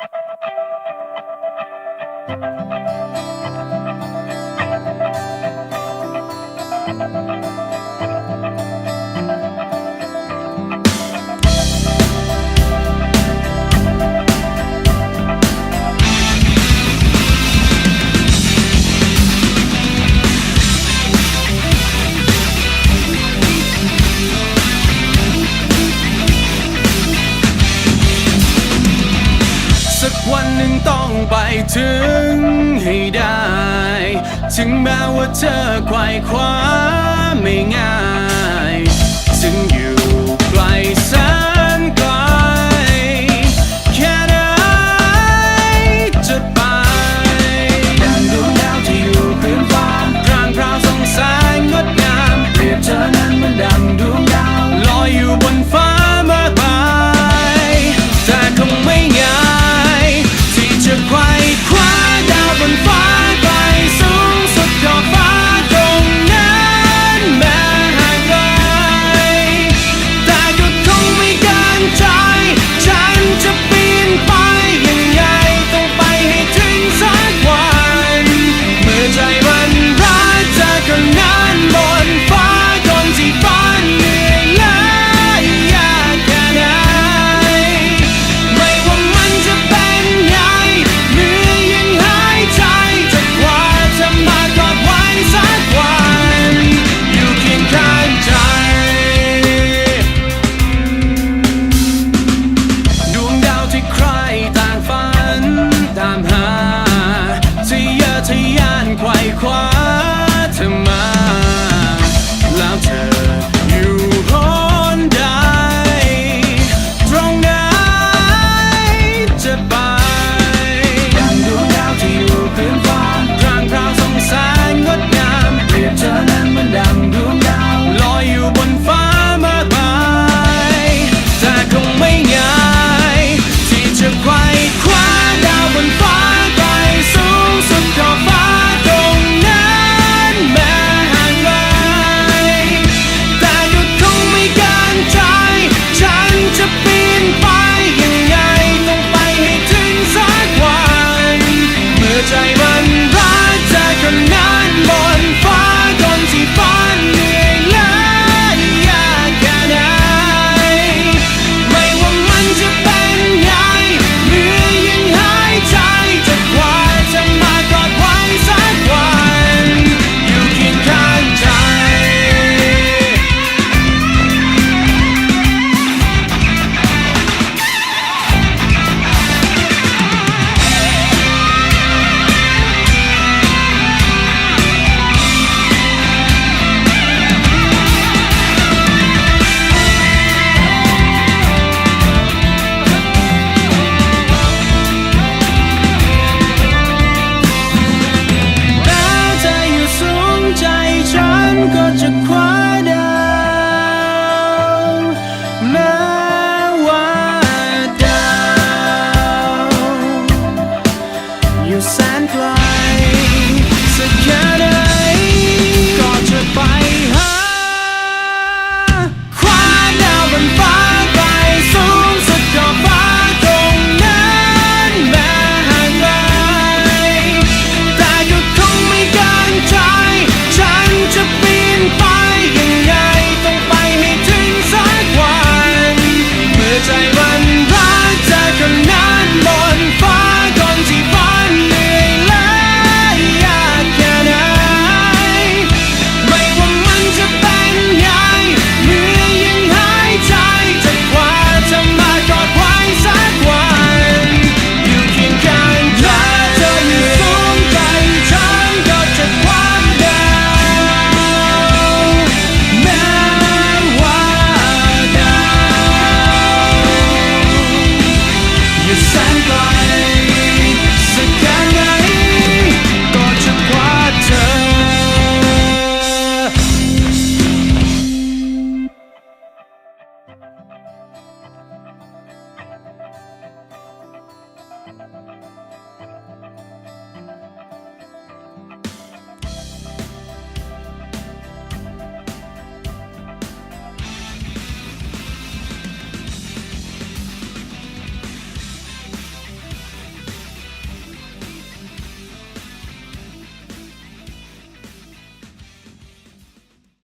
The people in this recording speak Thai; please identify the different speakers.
Speaker 1: Thank you. สักวันหนึ่งต้องไปถึงให้ได้ ถึงแม้ว่าเธอไขว่คว้าไม่ง่าย